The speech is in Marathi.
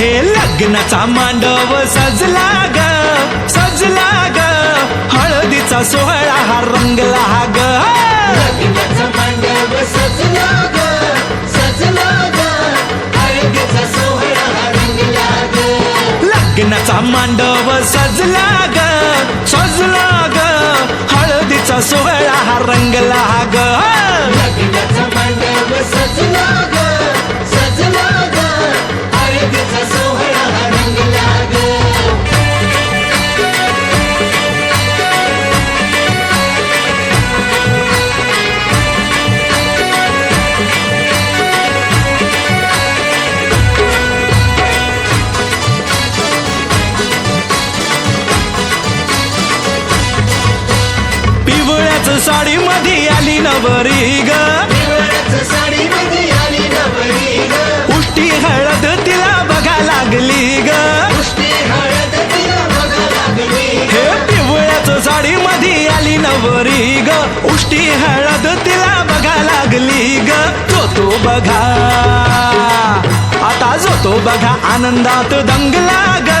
हे लग्नाचा मांडव सजला ग सजला ग. हळदीचा सोहळा हा रंगला ग. लग्नाचा मांडव सजला ग सजला ग. हळदीचा सोहळा रंगला ग. लग्नाचा मांडव सजला ग सजला साडी मध्ये आली नवरी ग. साडी आली नवरी ग उष्टी हळद तिला बघा लागली ग. हळद तिला बघा लागली हे पिवळ्याच साडी मध्ये आली नवरी ग. उष्टी हळद तिला बघा लागली ग. तो तो बघा. आता जो तो बघा आनंदात दंगला ग.